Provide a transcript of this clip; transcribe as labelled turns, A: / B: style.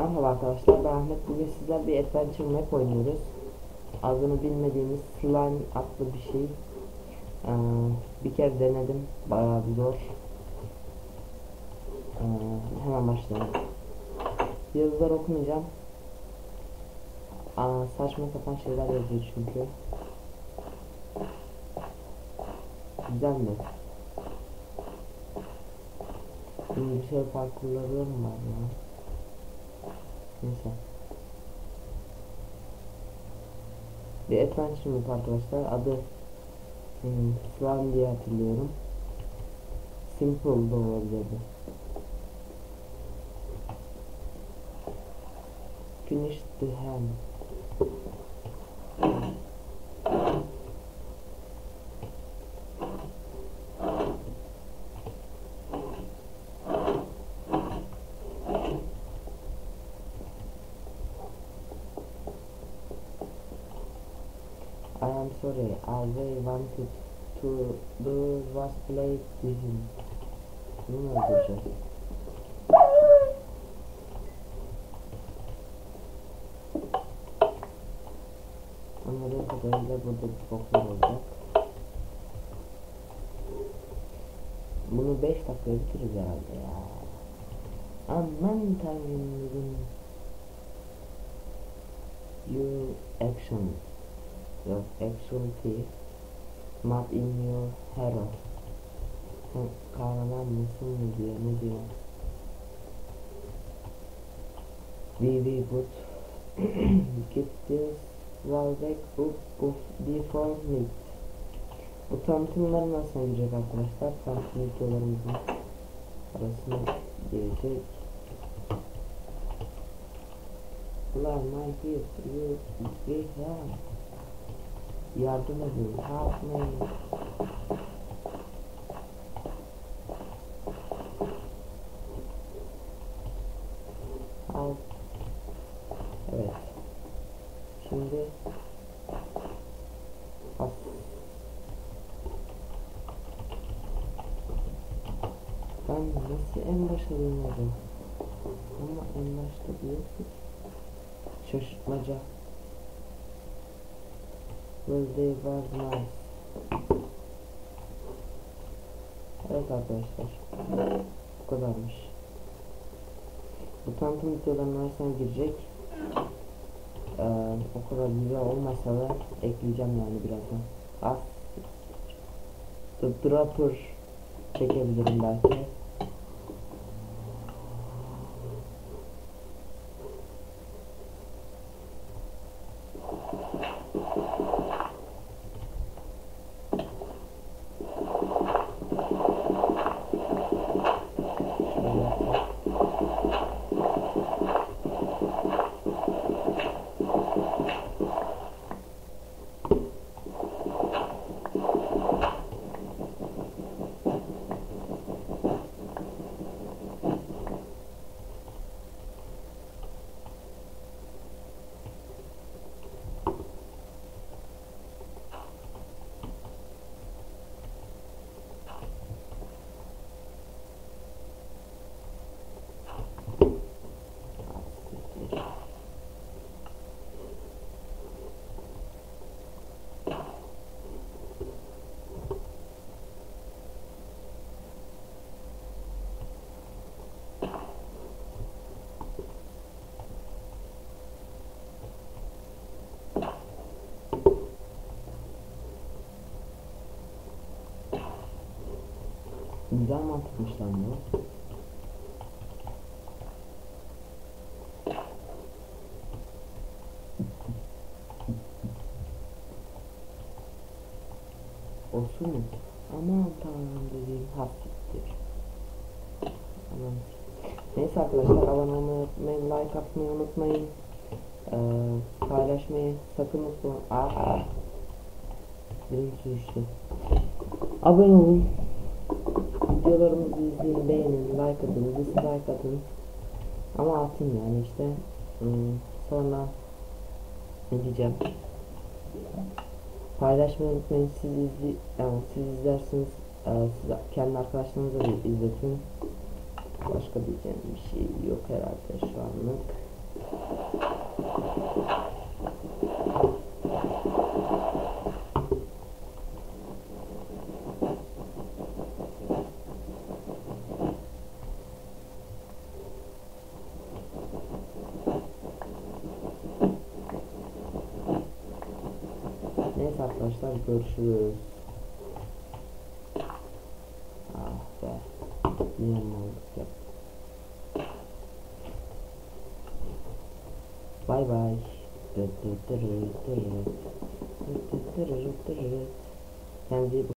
A: Merhaba arkadaşlar? Ben Ahmet bugün sizler bir adventure map oynuyoruz. Adını bilmediğimiz slime adlı bir şey. Ee, bir kere denedim bayağı bir zor. Ee, hemen başlayalım. Yazılar okumayacağım. Aa, saçma sapan şeyler yazıyor çünkü. Güzel mi? Bilgisayar parkurları mı var ya? Neyse. Bir adventure map arkadaşlar. Adı hmm, diye hatırlıyorum. Simple da olabilirdi. Finish the hand. I am sorry, I really wanted to do was play with him. Bunu öldüreceğiz? Anladığım kadarıyla burada bir boklar olacak. Bunu 5 dakikaya bitiririz herhalde ya. Aman tanrım. You action. Your actuality not in your hero. Sen kahraman mısın mı diyor ne diyor? We we put get this wallback up of before meet. Bu tanıtımlar nasıl girecek arkadaşlar? Tanıtım videolarımızın arasına girecek. Ulan my dear, you be here. Yardım edin, help me. Help. Evet. Şimdi bas. Ben nasıl en başa dönüyorum? Ama en başta diyorsun. Şaşırtmaca. They were nice. Evet arkadaşlar. Bu kadarmış. Bu tanıtım videolarının arasına girecek. Ee, o kadar güzel olmasa da ekleyeceğim yani birazdan. Az The Dropper çekebilirim belki. Güzel mantıkmış lan bu. Olsun? Aman tanrım dediğim hassiktir. Aman. Neyse arkadaşlar abone olmayı unutmayın, like atmayı unutmayın. Ee, paylaşmayı sakın unutmayın. Aa, dilim su içti. Abone olun. Videolarımızı izleyin, beğenin, like atın, dislike atın. Ama atın yani işte. Hmm, sonra ne diyeceğim? Paylaşmayı unutmayın. Siz izli yani siz izlersiniz. E, siz kendi arkadaşlarınıza da izletin. Başka diyeceğim bir şey yok herhalde şu anlık. Neyse arkadaşlar görüşürüz. Ah be. Ne yanıldık ya. Bay bay. Kendinize iyi bakın.